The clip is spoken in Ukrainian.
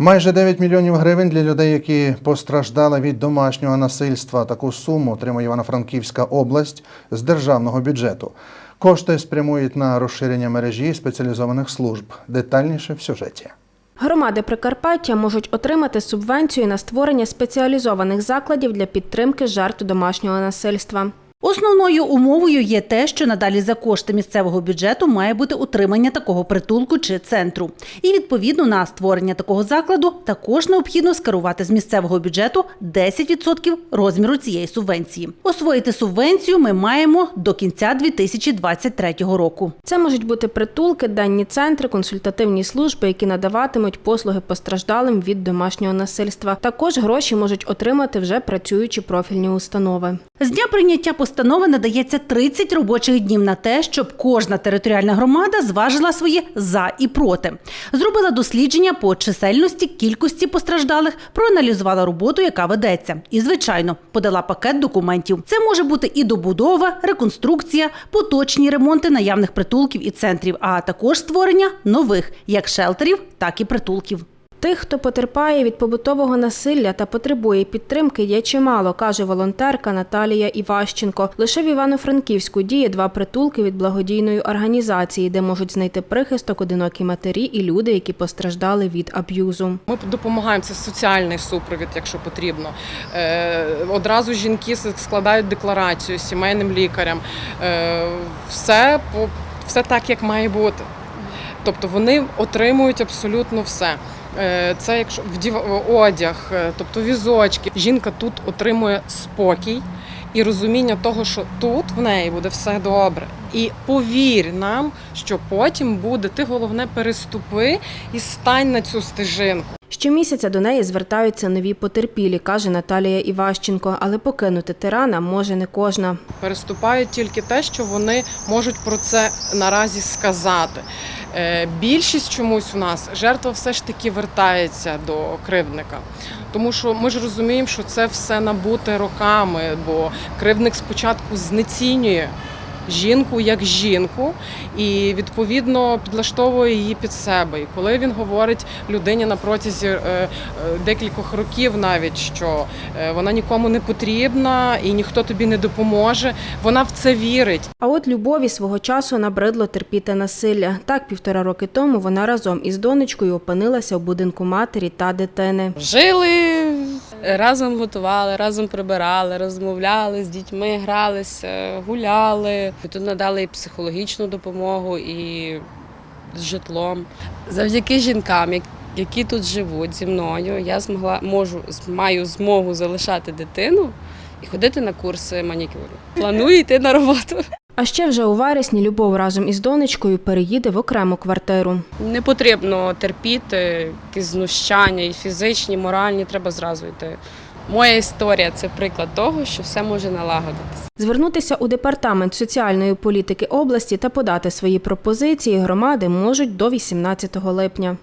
Майже 9 мільйонів гривень для людей, які постраждали від домашнього насильства. Таку суму отримує Івано-Франківська область з державного бюджету. Кошти спрямують на розширення мережі спеціалізованих служб. Детальніше в сюжеті. Громади Прикарпаття можуть отримати субвенцію на створення спеціалізованих закладів для підтримки жертв домашнього насильства. Основною умовою є те, що надалі за кошти місцевого бюджету має бути утримання такого притулку чи центру. І відповідно на створення такого закладу також необхідно скерувати з місцевого бюджету 10% розміру цієї субвенції. Освоїти субвенцію ми маємо до кінця 2023 року. Це можуть бути притулки, денні центри, консультативні служби, які надаватимуть послуги постраждалим від домашнього насильства. Також гроші можуть отримати вже працюючі профільні установи. З дня прийняття постанови надається 30 робочих днів на те, щоб кожна територіальна громада зважила свої за і проти. Зробила дослідження по чисельності, кількості постраждалих, проаналізувала роботу, яка ведеться, і, звичайно, подала пакет документів. Це може бути і добудова, реконструкція, поточні ремонти наявних притулків і центрів, а також створення нових як шелтерів, так і притулків. Тих, хто потерпає від побутового насилля та потребує підтримки, є чимало, каже волонтерка Наталія Іващенко. Лише в Івано-Франківську діє два притулки від благодійної організації, де можуть знайти прихисток одинокі матері і люди, які постраждали від аб'юзу. Ми допомагаємо це соціальний супровід, якщо потрібно. Е, одразу жінки складають декларацію сімейним лікарям. Е, все, все так, як має бути. Тобто вони отримують абсолютно все. Е, Це якщо вдів- одяг, е, тобто візочки. Жінка тут отримує спокій і розуміння того, що тут в неї буде все добре. І повір нам, що потім буде. Ти головне переступи і стань на цю стежинку. Щомісяця до неї звертаються нові потерпілі, каже Наталія Іващенко, але покинути тирана може не кожна. Переступають тільки те, що вони можуть про це наразі сказати. Е, Більшість чомусь у нас жертва все ж таки вертається до кривдника. Тому що ми ж розуміємо, що це все набуте роками, бо кривдник спочатку знецінює жінку як жінку і відповідно підлаштовує її під себе. І коли він говорить людині на протязі е, е, декількох років, навіть що е, вона нікому не потрібна і ніхто тобі не допоможе, вона в це вірить. А от Любові свого часу набридло терпіти насилля. Так, півтора роки тому вона разом із донечкою опинилася в будинку матері та дитини. Жили, разом готували, разом прибирали, розмовляли з дітьми, гралися, гуляли. І Тут надали і психологічну допомогу, і з житлом. Завдяки жінкам, які тут живуть зі мною, я змогла можу маю змогу залишати дитину і ходити на курси манікюру. Планую йти на роботу. А ще вже у вересні Любов разом із донечкою переїде в окрему квартиру. Не потрібно терпіти якісь знущання, і фізичні, і моральні, треба зразу йти. Моя історія це приклад того, що все може налагодитися. Звернутися у департамент соціальної політики області та подати свої пропозиції громади можуть до 18 липня.